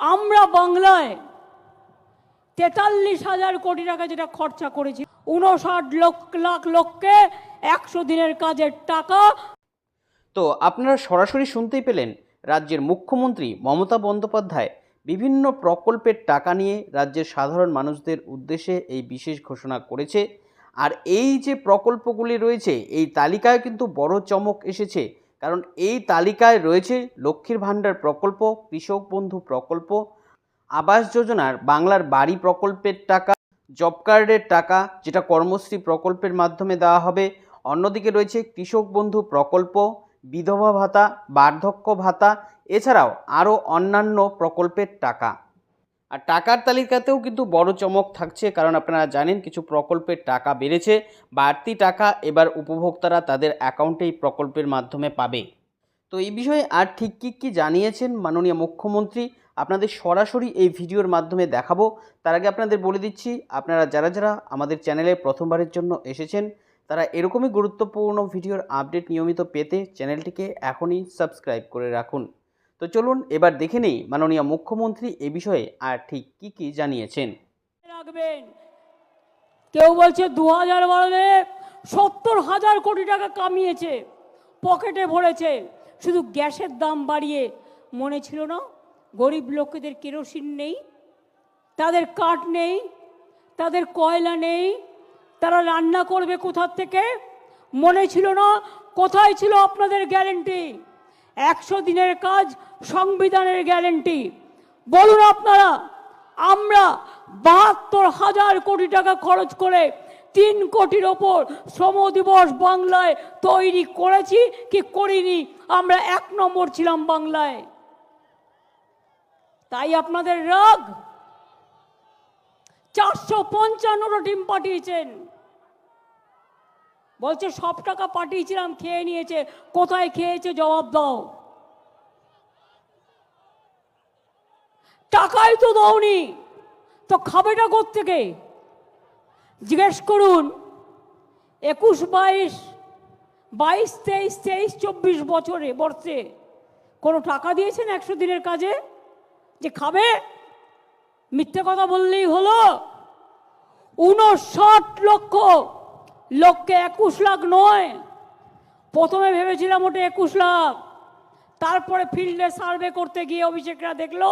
আমরা বাংলায় তেতাল্লিশ হাজার কোটি টাকা যেটা খরচা করেছি উনষাট লক্ষ, লাখ লোককে একশো দিনের কাজের টাকা। তো আপনারা সরাসরি শুনতেই পেলেন রাজ্যের মুখ্যমন্ত্রী মমতা বন্দ্যোপাধ্যায় বিভিন্ন প্রকল্পের টাকা নিয়ে রাজ্যের সাধারণ মানুষদের উদ্দেশ্যে এই বিশেষ ঘোষণা করেছে। আর এই যে প্রকল্পগুলি রয়েছে, এই তালিকায় কিন্তু বড় চমক এসেছে কারণ এই তালিকায় রয়েছে লক্ষ্মীর ভাণ্ডার প্রকল্প, কৃষক বন্ধু প্রকল্প, আবাস যোজনার বাংলার বাড়ি প্রকল্পের টাকা, জব কার্ডের টাকা, যেটা কর্মশ্রী প্রকল্পের মাধ্যমে দেওয়া হবে। অন্যদিকে রয়েছে কৃষক বন্ধু প্রকল্প, বিধবা ভাতা, বার্ধক্য ভাতা, এছাড়াও আরও অন্যান্য প্রকল্পের টাকা। আর টাকার তালিকাতেও কিন্তু বড় চমক থাকছে, কারণ আপনারা জানেন কিছু প্রকল্পের টাকা বেড়েছে, বাড়তি টাকা এবার উপভোক্তারা তাদের অ্যাকাউন্টেই প্রকল্পের মাধ্যমে পাবে। তো এই বিষয়ে আর ঠিক কী কী জানিয়েছেন মাননীয় মুখ্যমন্ত্রী, আপনাদের সরাসরি এই ভিডিওর মাধ্যমে দেখাবো। তার আগে আপনাদের বলে দিচ্ছি, আপনারা যারা যারা আমাদের চ্যানেলে প্রথমবারের জন্য এসেছেন, তারা এরকমই গুরুত্বপূর্ণ ভিডিওর আপডেট নিয়মিত পেতে চ্যানেলটিকে এখনই সাবস্ক্রাইব করে রাখুন। তো চলুন এবার দেখে নেই মাননীয় মুখ্যমন্ত্রী এ বিষয়ে আর ঠিক কী কী জানিয়েছেন। রাখবেন। কেউ বলছে দু হাজার বারোতে সত্তর হাজার কোটি টাকা কামিয়েছে, পকেটে ভরেছে, শুধু গ্যাসের দাম বাড়িয়ে মনে ছিল না, গরিব লোকেদের কেরোসিন নেই, তাদের কাঠ নেই, তাদের কয়লা নেই, তারা রান্না করবে কোথার থেকে, মনে ছিল না, কোথায় ছিল আপনাদের গ্যারেন্টি? একশো দিনের কাজ সংবিধানের গ্যারেন্টি। বলুন আপনারা, আমরা বাহাত্তর হাজার কোটি টাকা খরচ করে তিন কোটির ওপর শ্রম দিবস বাংলায় তৈরি করেছি, কি করিনি? আমরা এক নম্বর ছিলাম বাংলায়। তাই আপনাদের রাগ। চারশো পঞ্চান্নটা টিম পাঠিয়েছেন। বলছে, সব টাকা পাঠিয়েছিলাম, খেয়ে নিয়েছে। কোথায় খেয়েছে জবাব দাও। টাকাই তো দাওনি। তো খাবেটা থেকে জিজ্ঞেস করুন, একুশ বাইশ বাইশ তেইশ তেইশ চব্বিশ বছরে, বর্ষে কোনো টাকা দিয়েছেন একশো দিনের কাজে? যে খাবে? মিথ্যে কথা বললেই হলো। উনষাট লক্ষ লক্ষ্যে একুশ লাখ নয়। প্রথমে ভেবেছিলাম ওটা একুশ লাখ। তারপরে ফিল্ডে সার্ভে করতে গিয়ে অভিষেকরা দেখল,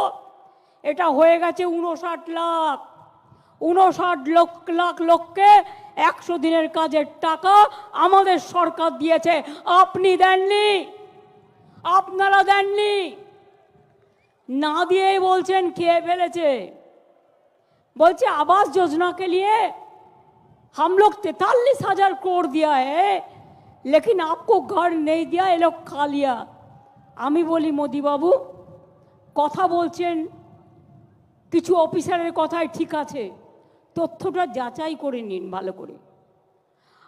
এটা হয়ে গেছে উনষাট লাখ। উনষাট লক্ষ লাখ লোককে একশো দিনের কাজের টাকা আমাদের সরকার দিয়েছে। আপনি দেননি। আপনারা দেননি। না দিয়েই বলছেন, খেয়ে ফেলেছে। বলছে, আবাস যোজনাকে নিয়ে हम लोग तैतालीस हजार करोड़ दिया है लेकिन आपको घर नहीं दिया ये लोग खा लिया আমি বলি মোদি বাবু কথা বলছেন কিছু অফিসারের কথাই ঠিক আছে তথ্যটা যাচাই করে নিন ভালো করে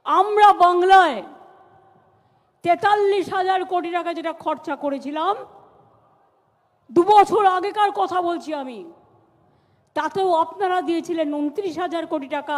আমরা বাংলায় তেতাল্লিশ হাজার কোটি টাকা যেটা খরচা করেছিলাম দু বছর আগেকার কথা বলছি আমি তাতেও আপনারা দিয়েছিলেন উনত্রিশ হাজার কোটি টাকা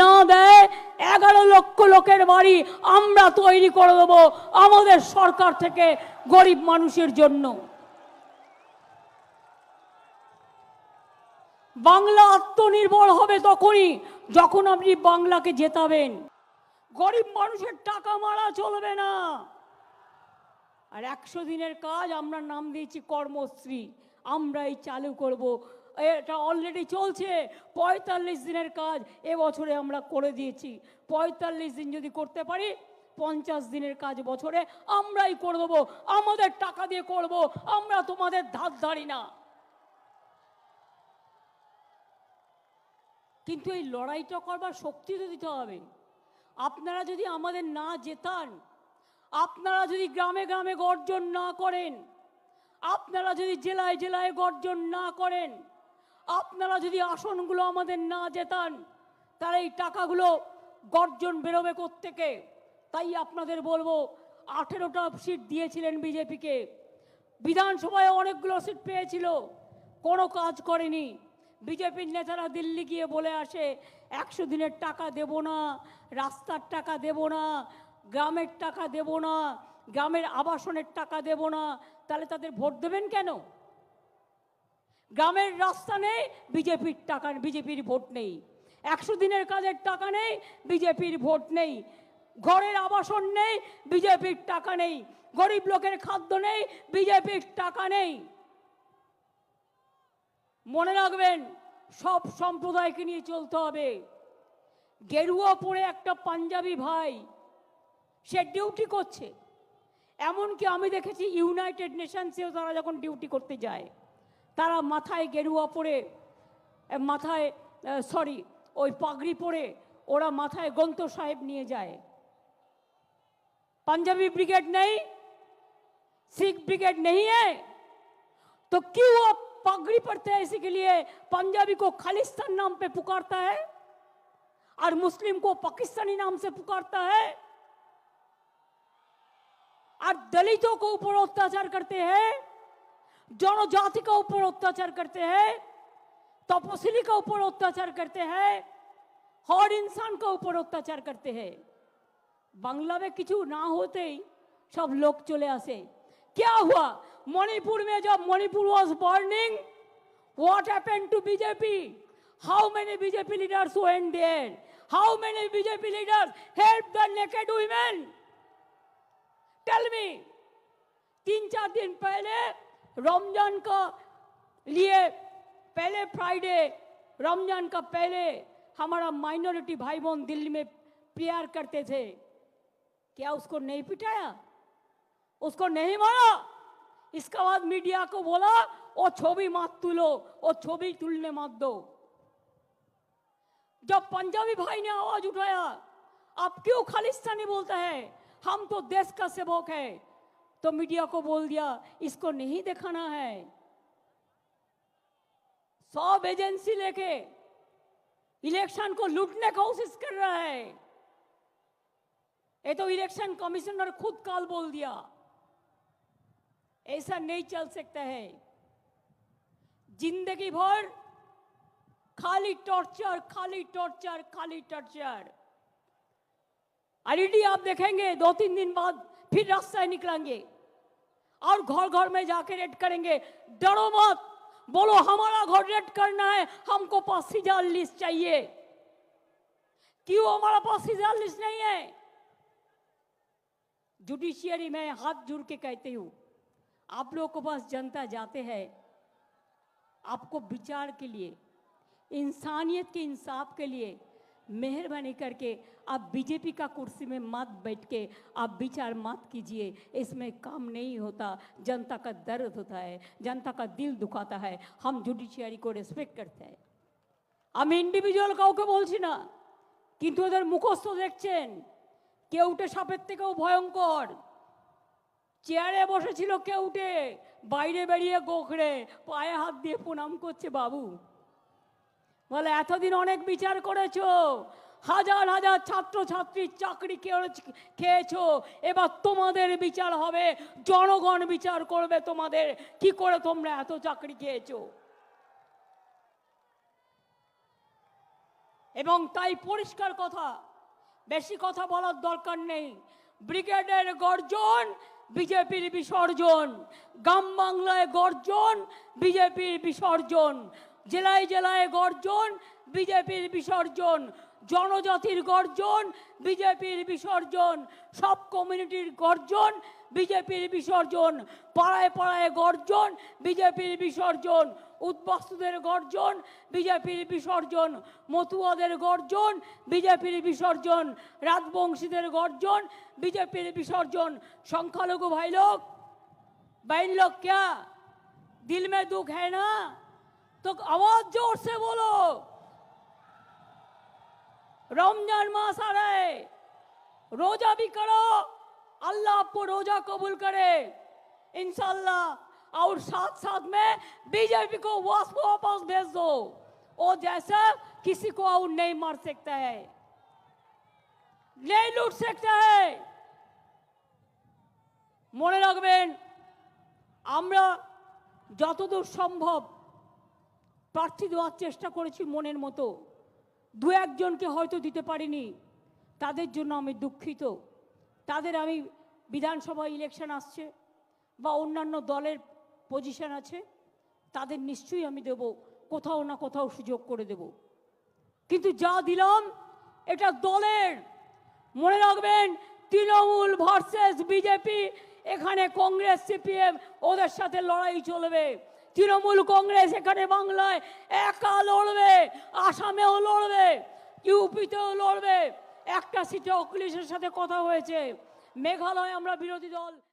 না দেয়, এগারো লক্ষ লোকের বাড়ি আমরা তৈরি করে দেবো আমাদের সরকার থেকে গরিব মানুষের জন্য। বাংলা আত্মনির্ভর হবে তখনই যখন আপনি বাংলাকে জেতাবেন। গরিব মানুষের টাকা মারা চলবে না। আর একশো দিনের কাজ আমরা নাম দিয়েছি কর্মশ্রী, আমরাই চালু করব এটা অলরেডি চলছে। পঁয়তাল্লিশ দিনের কাজ এবছরে আমরা করে দিয়েছি। পঁয়তাল্লিশ দিন যদি করতে পারি, পঞ্চাশ দিনের কাজ বছরে আমরাই করে দেবো। আমাদের টাকা দিয়ে করব, আমরা তোমাদের ধার ধারি না। কিন্তু এই লড়াইটা করবার শক্তি তো দিতে হবে। আপনারা যদি আমাদের না জেতান, আপনারা যদি গ্রামে গ্রামে গর্জন না করেন, আপনারা যদি জেলায় জেলায় গর্জন না করেন আপনারা যদি আসনগুলো আমাদের না জেতান তারা এই টাকাগুলো গর্জন বেরোবে থেকে তাই আপনাদের বলব, আঠেরোটা সিট দিয়েছিলেন বিজেপিকে। বিধানসভায় অনেকগুলো সিট পেয়েছিল, কোনো কাজ করেনি। বিজেপির নেতারা দিল্লি গিয়ে বলে আসে, একশো দিনের টাকা দেব না, রাস্তার টাকা দেব না, গ্রামের টাকা দেব না, গ্রামের আবাসনের টাকা দেব না, তাহলে তাদের ভোট দেবেন কেন? গ্রামের রাস্তা নেই, বিজেপির টাকা বিজেপির ভোট নেই। একশো দিনের কাজের টাকা নেই, বিজেপির ভোট নেই। ঘরের আবাসন নেই, বিজেপির টাকা নেই। গরিব লোকের খাদ্য নেই, বিজেপির টাকা নেই। মনে রাখবেন, সব সম্প্রদায়কে নিয়ে চলতে হবে। গেরুয়া পরে একটা পাঞ্জাবি ভাই, সে ডিউটি করছে। এমনকি আমি দেখেছি, ইউনাইটেড নেশনসেও তারা যখন ডিউটি করতে যায়। তারা মাথায় গেরুয়া পরে এ, মাথায় সরি ওই পাগড়ি পরে ওরা মাথায় গ্রন্থ সাহেব নিয়ে যায় पंजाबी ब्रिगेड नहीं सिख ब्रिगेड नहीं है तो क्यों आप पगड़ी पड़ते हैं इसी के लिए पंजाबी को खालिस्तान नाम पे पुकारता है और मुस्लिम को पाकिस्तानी नाम से पुकारता है और दलितों को ऊपर अत्याचार करते हैं जनजाति का ऊपर अत्याचार करते हैं तपसिली का ऊपर अत्याचार करते हैं, हर इंसान का ऊपर अत्याचार करते हैं। बांग्ला में किचू ना होते ही सब लोग चले आसे क्या हुआ? मणिपुर में जब Manipur was burning what happened to BJP how many BJP leaders went there? How many bjp leaders helped the naked women? Tell me, तीन चार दिन पहले रमज़ान का लिए पहले फ्राइडे रमज़ान का पहले हमारा माइनॉरिटी भाई बहन दिल्ली में प्रेयर करते थे। क्या उसको नहीं पिटाया? उसको नहीं मारा? इसके बाद मीडिया को बोला वो छवि मत तुलो वो छवि तुलने मत दो। जब पंजाबी भाई ने आवाज़ उठाया, आप क्यों खालिस्तानी बोलता है? हम तो देश का सेवक है। तो मीडिया को बोल दिया, इसको नहीं दिखाना है। सब एजेंसी लेके इलेक्शन को लूटने की कोशिश कर रहा है। ये तो इलेक्शन कमिश्नर खुद कल बोल दिया। ऐसा नहीं चल सकता है। ज़िंदगी भर खाली टॉर्चर खाली टॉर्चर खाली टॉर्चर। आईडी आप देखेंगे, दो तीन दिन बाद फिर रास्ता निकलेंगे। और घर घर में जाके रेड करेंगे। डरो मत। बोलो, हमारा घर रेड करना है। हमको पास सीधा लिस्ट चाहिए। क्यों? हमारा पास सीधा लिस्ट नहीं है। जुडिशियरी में हाथ जुड़ के कहती हूँ, आप लोगों को पास जनता जाते हैं। आपको विचार के लिए, इंसानियत के इंसाफ के लिए मेहरबानी करके आप बीजेपी का कुर्सी में मत बैठ के आप विचार मत कीजिए इसमें काम नहीं होता जनता का दर्द होता है जनता का दिल दुखाता है हम जुडिशियारी को रेस्पेक्ट करते हैं আমি ইন্ডিভিজুয়াল কাউকে বলছি না কিন্তু ওদের মুখস্থ দেখছেন কেউটে সাপের থেকেও ভয়ঙ্কর চেয়ারে বসেছিল কেউটে বাইরে বেরিয়ে গোখড়ে পায়ে হাত দিয়ে প্রণাম করছে বাবু বলে, এতদিন অনেক বিচার করেছ, হাজার হাজার ছাত্র ছাত্রীর চাকরি খেয়ে- খেয়েছো, এবার তোমাদের বিচার হবে, জনগণ বিচার করবে তোমাদের, কি করে তোমরা এত চাকরি খেয়েছো? এবং তাই পরিষ্কার কথা, বেশি কথা বলার দরকার নেই। ব্রিগেডের গর্জন, বিজেপির বিসর্জন, গ্রাম বাংলায় গর্জন, বিজেপির বিসর্জন। জেলায় জেলায় গর্জন, বিজেপির বিসর্জন, জনজাতির গর্জন, বিজেপির বিসর্জন, সব কমিউনিটির গর্জন, বিজেপির বিসর্জন, পাড়ায় পাড়ায় গর্জন, বিজেপির বিসর্জন, উদ্বাস্তুদের গর্জন, বিজেপির বিসর্জন, মতুয়াদের গর্জন, বিজেপির বিসর্জন, রাজবংশীদের গর্জন, বিজেপির বিসর্জন, সংখ্যালঘু ভাইলোক বাইন লোক ক্যা? দিল মে দুঃখ হ্যাঁ না? तो आवाज जोर से बोलो रमजान मास आ रहा है रोजा भी करो अल्लाह आपको रोजा कबूल करे इंशाल्लाह और साथ साथ में बीजेपी को वापस वापस भेज दो वो जैसा किसी को और नहीं मार सकता है नहीं लूट सकता है মনে রাখবেন আমরা যতদূর সম্ভব প্রার্থী দেওয়ার চেষ্টা করেছি মনের মতো। দু একজনকে হয়তো দিতে পারিনি। তাদের জন্য আমি দুঃখিত। তাদের আমি বিধানসভা ইলেকশন আসছে বা অন্যান্য দলের পজিশন আছে, তাদের নিশ্চয়ই আমি দেব। কোথাও না কোথাও সুযোগ করে দেব। কিন্তু যা দিলাম, এটা দলের। মনে রাখবেন, তৃণমূল ভার্সেস বিজেপি, এখানে কংগ্রেস, সিপিএম, ওদের সাথে লড়াই চলবে। তৃণমূল কংগ্রেস এখানে বাংলায় একা লড়বে, আসামেও লড়বে, ইউপিতেও লড়বে। একটা সিটে অখিলেশের সাথে কথা হয়েছে। মেঘালয় আমরা বিরোধী দল